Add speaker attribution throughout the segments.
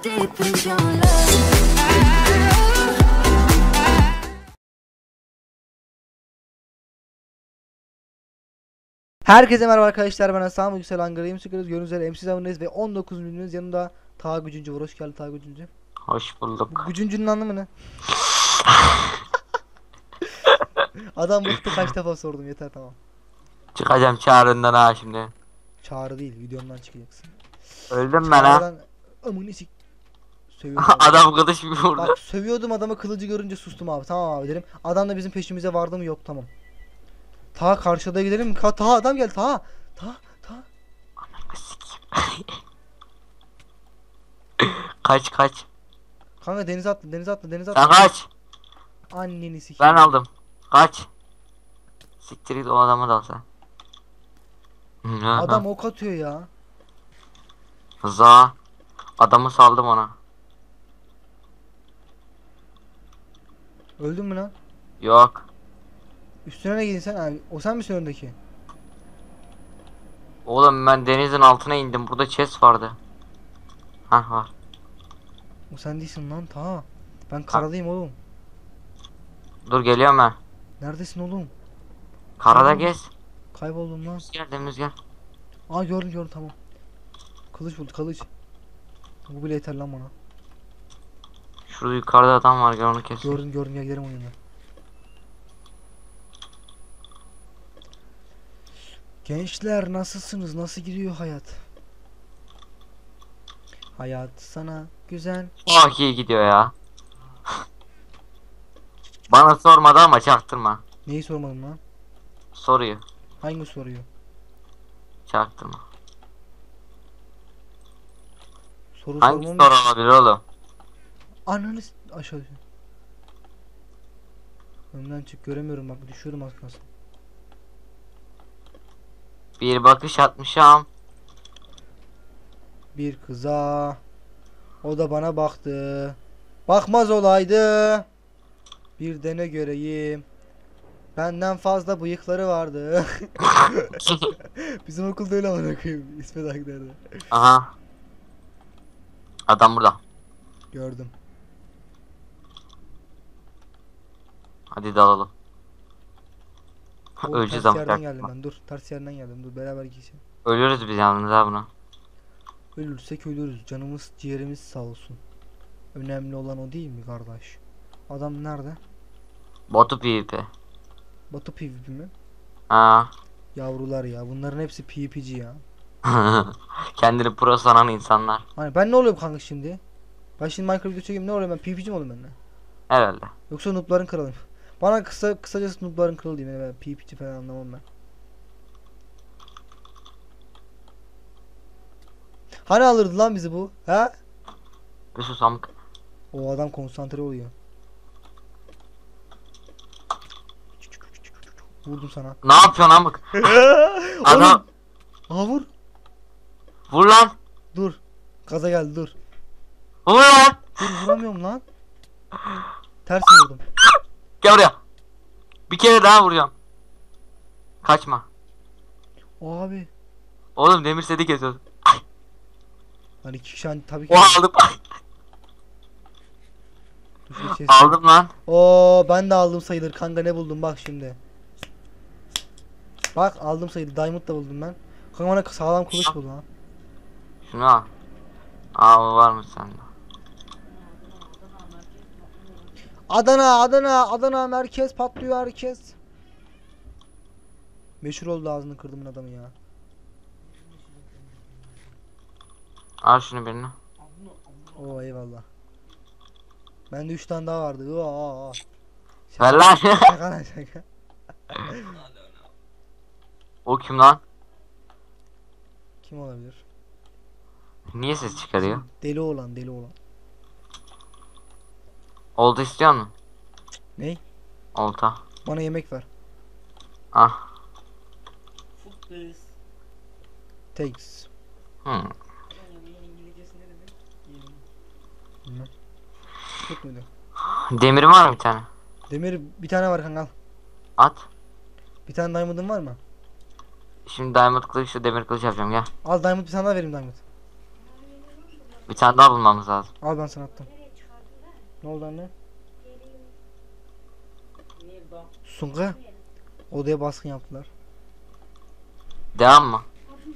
Speaker 1: Herkese merhaba arkadaşlar ben Hasan Yüksel Ankara Game Çıkarız gördüğünüz üzere MC Zavundayız ve 19 milyonuz yanında Taha Gücüncü var hoş geldin Taha Gücüncü
Speaker 2: Hoş
Speaker 1: Bu
Speaker 2: bulduk.
Speaker 1: Gücüncü'nün anlamı ne? Adam bıktı kaç defa sordum yeter tamam
Speaker 2: Çıkacağım çağrından ha şimdi.
Speaker 1: Çağrı değil videomdan çıkacaksın
Speaker 2: Öldüm ben ha.
Speaker 1: Amını sik Sövüyordum.
Speaker 2: Adam kılıç bir vurdu.
Speaker 1: Bak sövüyordum adamı kılıcı görünce sustum abi tamam abi dedim Adam da bizim peşimize vardı mı yok tamam Taha karşıda gidelim? Ka- Taha adam geldi Taha Taha Taha
Speaker 2: kaç kaç.
Speaker 1: Kanka denize atla denize atla denize
Speaker 2: Sen
Speaker 1: atla
Speaker 2: kaç.
Speaker 1: Anneni sik
Speaker 2: Ben aldım. Kaç. Siktir git o adamı da al sen.
Speaker 1: Adam ok atıyor ya
Speaker 2: Za. Adamı saldım ona.
Speaker 1: Öldün mü lan?
Speaker 2: Yok.
Speaker 1: Üstüne ne giydin sen abi? O sen misin öndeki?
Speaker 2: Oğlum ben denizin altına indim. Burada chest vardı. Hah var.
Speaker 1: O sen değilsin lan ta. Ben karadayım oğlum.
Speaker 2: Dur geliyorum ben.
Speaker 1: Neredesin oğlum?
Speaker 2: Karada gez.
Speaker 1: Kayboldum lan.
Speaker 2: Gel deniz gel.
Speaker 1: Aa gördüm gördüm tamam. Kılıç buldu kılıç. Bu bile yeter lan bana.
Speaker 2: Şurada yukarıda adam var gel onu kes.
Speaker 1: Gördüm gördüm gel gidelim yanına. Gençler nasılsınız? Nasıl gidiyor hayat? Hayat sana güzel.
Speaker 2: Oh iyi gidiyor ya. Bana sormadı ama çaktırma.
Speaker 1: Neyi sormadım lan?
Speaker 2: Soruyu.
Speaker 1: Hangi soruyu?
Speaker 2: Çaktırma.
Speaker 1: Soru
Speaker 2: Hangi
Speaker 1: sormam.
Speaker 2: soru olabilir oğlum?
Speaker 1: Ananı aşağı. Önden çık göremiyorum bak düşüyorum az kalsın.
Speaker 2: Bir bakış atmışam.
Speaker 1: Bir kıza o da bana baktı. Bakmaz olaydı. Bir de ne göreyim. Benden fazla bıyıkları vardı. Bizim okulda öyle amına koyayım. İsmet Akder'de.
Speaker 2: Aha. Adam burada.
Speaker 1: Gördüm.
Speaker 2: Hadi dalalım.
Speaker 1: O
Speaker 2: Öleceğiz
Speaker 1: ters
Speaker 2: ama
Speaker 1: yerden geldim ben. Dur ters yerden geldim. Dur beraber geçelim.
Speaker 2: Ölürüz biz yalnız ha buna.
Speaker 1: Ölürsek ölürüz. Canımız ciğerimiz sağ olsun. Önemli olan o değil mi kardeş? Adam nerede?
Speaker 2: Botu PvP.
Speaker 1: Batı PvP mi?
Speaker 2: Ha.
Speaker 1: Yavrular ya. Bunların hepsi PvP'ci ya.
Speaker 2: Kendini pro sanan insanlar.
Speaker 1: Hani ben ne oluyorum kanka şimdi? Ben şimdi Minecraft video çekeyim ne oluyor ben PvP'ci mi oldum ben de?
Speaker 2: Herhalde.
Speaker 1: Yoksa noobların kralıyım. Bana kısa kısacası noobların kralı diyeyim yani ben PvP'ci falan anlamam ben. Hani alırdı lan bizi bu?
Speaker 2: Bir sus amk.
Speaker 1: O adam konsantre oluyor. Vurdum sana.
Speaker 2: Ne yapıyorsun amk? Adam.
Speaker 1: Aa vur.
Speaker 2: vur lan.
Speaker 1: Dur. Gaza geldi dur.
Speaker 2: Vur lan.
Speaker 1: Dur vuramıyorum lan. Ters vurdum.
Speaker 2: Gel buraya. Bir kere daha vuracağım. Kaçma.
Speaker 1: Abi.
Speaker 2: Oğlum demir seti kesiyoruz.
Speaker 1: Hani iki kişi hani tabii ki.
Speaker 2: Oha aldım.
Speaker 1: Dur
Speaker 2: aldım lan.
Speaker 1: Oo ben de aldım sayılır kanka ne buldum bak şimdi. Bak aldım sayılır diamond da buldum ben. Kanka bana sağlam kılıç buldum ha.
Speaker 2: Şunu al. Aa var mı sende?
Speaker 1: Adana Adana Adana merkez patlıyor herkes. Meşhur oldu ağzını kırdım adamı ya.
Speaker 2: Al şunu birini.
Speaker 1: Oo eyvallah. Bende 3 tane daha vardı. Oo, oo.
Speaker 2: Ver lan.
Speaker 1: Şaka lan şaka.
Speaker 2: o kim lan?
Speaker 1: Kim olabilir?
Speaker 2: Niye ses çıkarıyor?
Speaker 1: Deli olan deli olan.
Speaker 2: Olta istiyor musun?
Speaker 1: Ney?
Speaker 2: Olta.
Speaker 1: Bana yemek ver.
Speaker 2: Ah.
Speaker 1: Thanks.
Speaker 2: Hmm.
Speaker 1: Bilmem. Yok muydu?
Speaker 2: Demir var mı bir tane?
Speaker 1: Demir bir tane var kanka al.
Speaker 2: At.
Speaker 1: Bir tane diamond'ın var mı?
Speaker 2: Şimdi diamond kılıçla demir kılıç yapacağım gel.
Speaker 1: Al diamond bir tane daha vereyim diamond.
Speaker 2: Bir tane daha bulmamız lazım.
Speaker 1: Al ben sana attım. Ne oldu anne? Sunga. Odaya baskın yaptılar.
Speaker 2: Devam mı?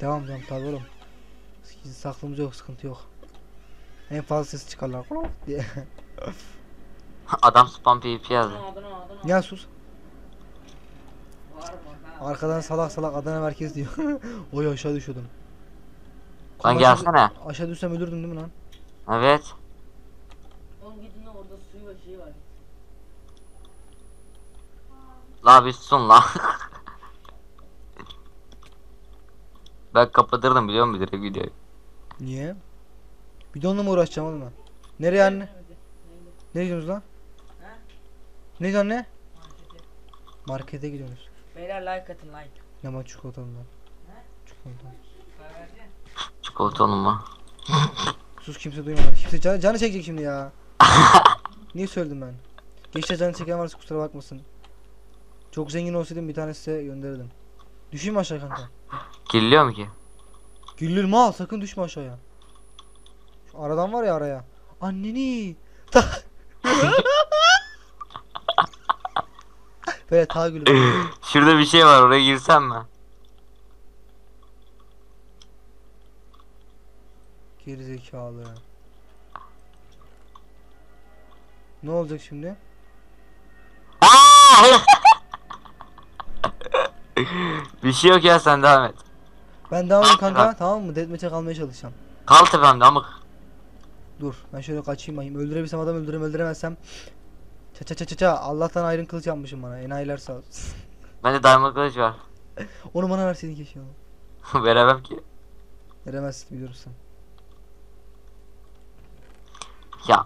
Speaker 1: Devam devam tabi oğlum. Saklımız yok sıkıntı yok. En fazla ses çıkarlar diye.
Speaker 2: Adam spam PvP yazdı.
Speaker 1: ya sus. Arkadan salak salak Adana merkez diyor. Oy aşağı düşüyordum.
Speaker 2: Lan gelsene.
Speaker 1: aşağı- Aşağı düşsem ölürdüm değil mi lan?
Speaker 2: Evet.
Speaker 3: Oğlum gidin lan, orada suyu var şeyi var.
Speaker 2: La bir sun la. ben kapatırdım biliyor musun direkt videoyu.
Speaker 1: Niye? Bidonla mı uğraşacağım oğlum ben? Nereye anne? Nereye gidiyorsunuz lan?
Speaker 3: Ha?
Speaker 1: Ne diyorsun anne?
Speaker 3: Markete.
Speaker 1: Markete gidiyorsunuz.
Speaker 3: Beyler like atın like.
Speaker 1: Ne var çikolatalı lan? Çikolata.
Speaker 3: Para vereceksin.
Speaker 2: Çikolatalı mı?
Speaker 1: Sus kimse duymadı. Kimse canı, canı çekecek şimdi ya. Niye söyledim ben? Geçte canı çeken varsa kusura bakmasın. Çok zengin olsaydım bir tane size gönderirdim. Düşeyim mi aşağı kanka?
Speaker 2: Kirliyor mu ki?
Speaker 1: Güllür mal sakın düşme aşağıya. Şu aradan var ya araya. Anneni. Ta Böyle ta gülüm.
Speaker 2: Şurada bir şey var oraya girsem mi?
Speaker 1: Geri zekalı. Ne olacak şimdi?
Speaker 2: Bir şey yok ya sen devam et.
Speaker 1: Ben devam edeyim kanka tamam mı? Deathmatch'e kalmaya çalışacağım.
Speaker 2: Kal tepemde amık.
Speaker 1: Dur ben şöyle kaçayım bakayım. Öldürebilsem adam öldürürüm öldüremezsem. Ça ça ça ça ça. Allah'tan ayrın kılıç yapmışım bana. Enayiler sağ olsun.
Speaker 2: Bende diamond kılıç var.
Speaker 1: Onu bana verseydin keşke. oğlum.
Speaker 2: Veremem ki.
Speaker 1: Veremezsin biliyorsun sen.
Speaker 2: Ya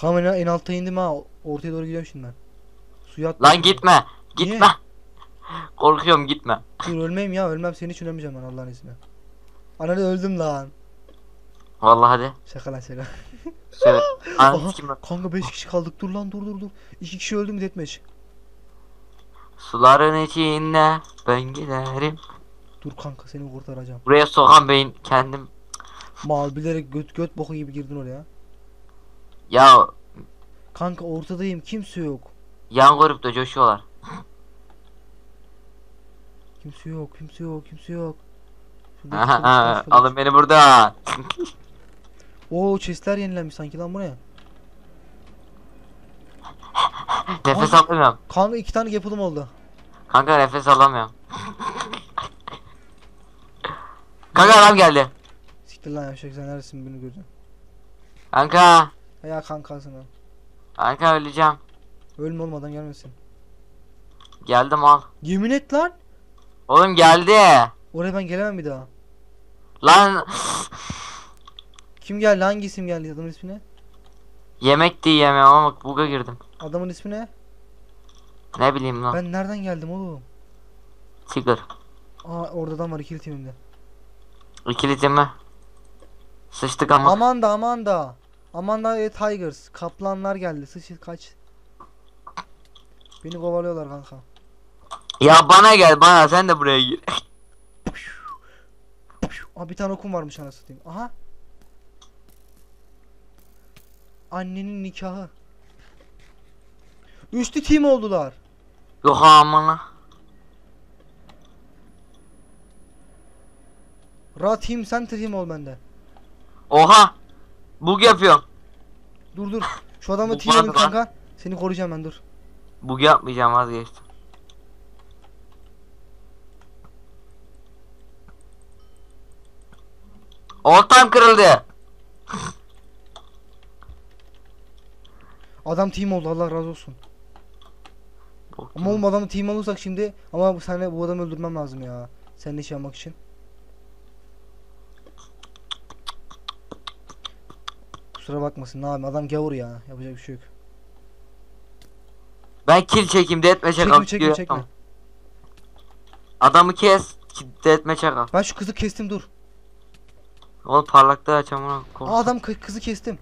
Speaker 1: Kanka en, altta indim ha. Ortaya doğru gidiyorum şimdi ben. Suya
Speaker 2: lan gitme. Gitme. Korkuyorum gitme.
Speaker 1: Dur ölmeyeyim ya ölmem seni hiç ölmeyeceğim ben Allah'ın izniyle. Ananı öldüm lan.
Speaker 2: Vallahi hadi.
Speaker 1: Şaka lan şaka.
Speaker 2: Söyle.
Speaker 1: Aha. Kanka 5 kişi kaldık dur lan dur dur dur. 2 kişi öldü mü deathmatch?
Speaker 2: Suların içinde ben giderim.
Speaker 1: Dur kanka seni kurtaracağım.
Speaker 2: Buraya sokan beyin kendim.
Speaker 1: Mal bilerek göt göt boku gibi girdin oraya.
Speaker 2: Ya
Speaker 1: Kanka ortadayım kimse yok.
Speaker 2: yan grupta coşuyorlar.
Speaker 1: Kimse yok kimse yok kimse yok. Şurada
Speaker 2: Aha. Alın beni burada.
Speaker 1: Oo chestler yenilenmiş sanki lan bu ne?
Speaker 2: Nefes
Speaker 1: Ay.
Speaker 2: alamıyorum.
Speaker 1: Kanka iki tane yapılım oldu.
Speaker 2: Kanka nefes alamıyorum. Kanka adam geldi.
Speaker 1: Siktir lan yavşak sen neredesin beni gördün.
Speaker 2: Kanka.
Speaker 1: Ya kankasın lan.
Speaker 2: Kanka öleceğim.
Speaker 1: Ölme olmadan gelmesin.
Speaker 2: Geldim al.
Speaker 1: Yemin et lan.
Speaker 2: Oğlum geldi.
Speaker 1: Oraya ben gelemem bir daha.
Speaker 2: Lan
Speaker 1: Kim geldi? Hangi isim geldi? Adamın ismi ne?
Speaker 2: yemek de yiyemiyorum ama buga girdim.
Speaker 1: Adamın ismi ne?
Speaker 2: Ne bileyim lan.
Speaker 1: Ben nereden geldim oğlum?
Speaker 2: Tigger.
Speaker 1: Aa orada adam var ikili timimde.
Speaker 2: İkili mi? Sıçtık ama.
Speaker 1: Amanda Amanda. Amanda ve Tigers. Kaplanlar geldi. Sıçı kaç. Beni kovalıyorlar kanka.
Speaker 2: Ya bana gel bana sen de buraya gir.
Speaker 1: Aa bir tane okum varmış anasını satayım. Aha. Annenin nikahı. Üçlü team oldular.
Speaker 2: Yok amına.
Speaker 1: Ra team sen team ol bende.
Speaker 2: Oha. Bug yapıyorum.
Speaker 1: Dur dur. Şu adamla
Speaker 2: Bu
Speaker 1: team
Speaker 2: lan.
Speaker 1: kanka. Seni koruyacağım ben dur.
Speaker 2: Bug yapmayacağım vazgeçtim. Oltam kırıldı.
Speaker 1: Adam team oldu Allah razı olsun. Ama oğlum adamı team olursak şimdi ama bu sene bu adamı öldürmem lazım ya. Seninle iş yapmak için. Kusura bakmasın ne yapayım adam gavur ya. Yapacak bir şey yok.
Speaker 2: Ben kill çekeyim deathmatch'e
Speaker 1: Çekme
Speaker 2: kal.
Speaker 1: çekme çekme.
Speaker 2: Adamı kes. Deathmatch'e kal.
Speaker 1: Ben şu kızı kestim dur.
Speaker 2: Oğlum parlaklığı aç amına.
Speaker 1: Aa,
Speaker 2: korktum.
Speaker 1: adam kı- kızı kestim.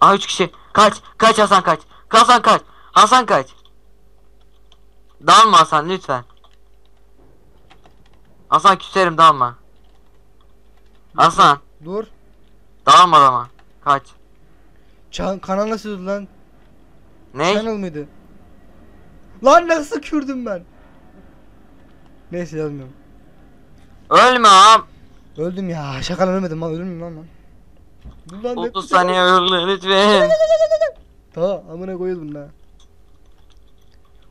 Speaker 2: Aa 3 kişi. Kaç. Kaç Hasan kaç. Hasan kaç. Hasan kaç. Dalma Hasan lütfen. Hasan küserim dalma. Hasan.
Speaker 1: Dur.
Speaker 2: Dalma adama. Kaç.
Speaker 1: Can kanal nasıl lan?
Speaker 2: Ne?
Speaker 1: Channel mıydı? Lan nasıl kürdüm ben? Neyse yazmıyorum.
Speaker 2: Ölme ağam.
Speaker 1: Öldüm ya. Şakalar ölmedim lan. Ölür müyüm lan lan? Dur lan,
Speaker 2: 30
Speaker 1: bekle.
Speaker 2: saniye öldü lütfen.
Speaker 1: Tamam amına koyuldum lan.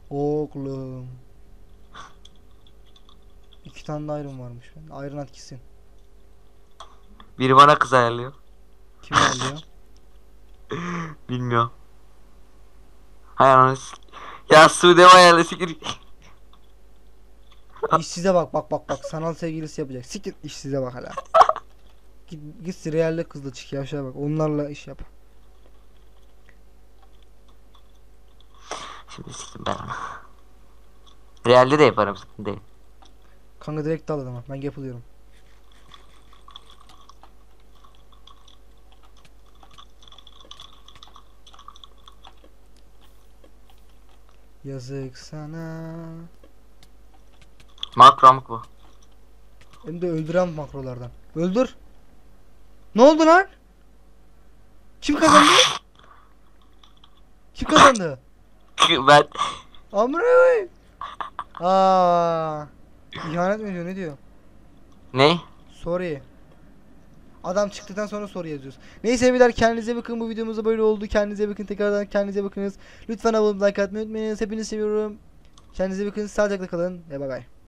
Speaker 1: Oğlum. İki tane de iron varmış. Ben iron at gitsin.
Speaker 2: Biri bana kız ayarlıyor.
Speaker 1: Kim alıyor?
Speaker 2: Bilmiyorum. Hay ananı s- Ya Sude ayarlı sikir.
Speaker 1: İşsize bak bak bak bak. Sanal sevgilisi yapacak. Siktir işsize bak hala. Git git realde kızla çık yavşağa bak. Onlarla iş yap.
Speaker 2: Şimdi siktim ben onu. Realde de yaparım sıkıntı değil.
Speaker 1: Kanka direkt dal adama. Ben yapılıyorum. Yazık sana.
Speaker 2: Makramık bu.
Speaker 1: Hem de öldüren makrolardan. Öldür. Ne oldu lan? Kim kazandı? Kim kazandı?
Speaker 2: ben
Speaker 1: Amına koyayım. Aa. İhanet mi diyor? Ne diyor?
Speaker 2: ne?
Speaker 1: Sorry. Adam çıktıktan sonra soru yazıyoruz. Neyse beyler kendinize bakın bu videomuzda böyle oldu. Kendinize bakın tekrardan kendinize bakınız. Lütfen abone olmayı like atmayı unutmayınız. Hepinizi seviyorum. Kendinize bakın. Sağlıcakla kalın. Ve bay bay.